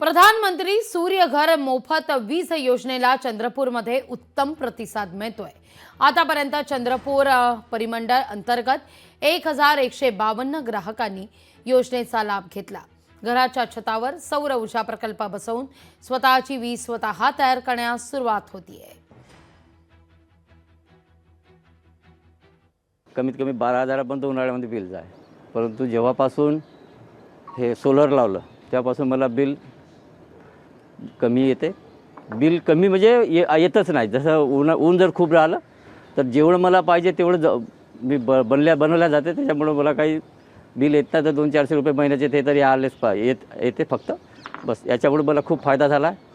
प्रधानमंत्री सूर्यघर मोफत वीज योजनेला चंद्रपूरमध्ये उत्तम प्रतिसाद मिळतोय. आतापर्यंत चंद्रपूर परिमंडळ अंतर्गत एक हजार एकशे बावन्न ग्राहकांनी योजनेचा लाभ घेतला. घराच्या छतावर सौर ऊर्जा प्रकल्प बसवून स्वतःची वीज स्वतः तयार करण्यास सुरुवात होतीये. कमीत कमी बारा हजारापर्यंत उन्हाळ्यामध्ये बिल जाय. परंतु जेव्हापासून हे सोलर लावलं तेव्हापासून मला बिल कमी येते. बिल कमी म्हणजे ये येतच नाही. जसं ऊन ऊन जर खूप राहिलं तर जेवढं मला पाहिजे तेवढं ज मी ब बनल्या बनवल्या जाते. त्याच्यामुळं मला काही बिल येत नाही तर दोन चारशे रुपये महिन्याचे ते तरी आलेच पा येत येते फक्त. बस याच्यामुळे मला खूप फायदा झाला. आहे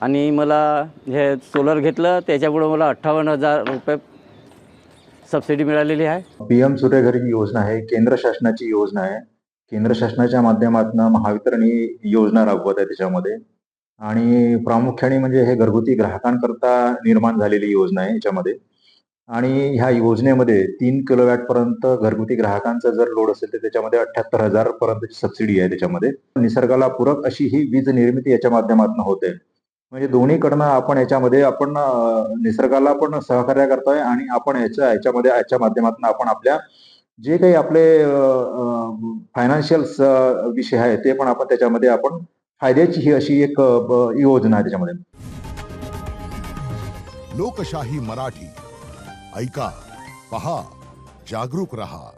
आणि मला हे सोलर घेतलं त्याच्यामुळं मला अठ्ठावन्न हजार रुपये सबसिडी मिळालेली आहे. पी एम सूर्यघर योजना आहे केंद्र शासनाची योजना आहे. केंद्र शासनाच्या माध्यमातून महावितरण ही योजना राबवत आहे त्याच्यामध्ये. आणि प्रामुख्याने म्हणजे हे घरगुती ग्राहकांकरता निर्माण झालेली योजना आहे याच्यामध्ये. आणि ह्या योजनेमध्ये तीन किलोवॅट पर्यंत घरगुती ग्राहकांचा जर लोड असेल तर त्याच्यामध्ये अठ्याहत्तर हजार पर्यंतची सबसिडी आहे त्याच्यामध्ये. निसर्गाला पूरक अशी ही वीज निर्मिती याच्या माध्यमातून होते म्हणजे दोन्हीकडनं आपण याच्यामध्ये आपण निसर्गाला पण सहकार्य करतोय आणि आपण याच्या याच्यामध्ये याच्या माध्यमातून आपण आपल्या जे काही आपले फायनान्शियल विषय आहे ते पण आपण त्याच्यामध्ये आपण फायद्याची ही अशी एक योजना आहे त्याच्यामध्ये. लोकशाही मराठी. ऐका पहा जागरूक रहा.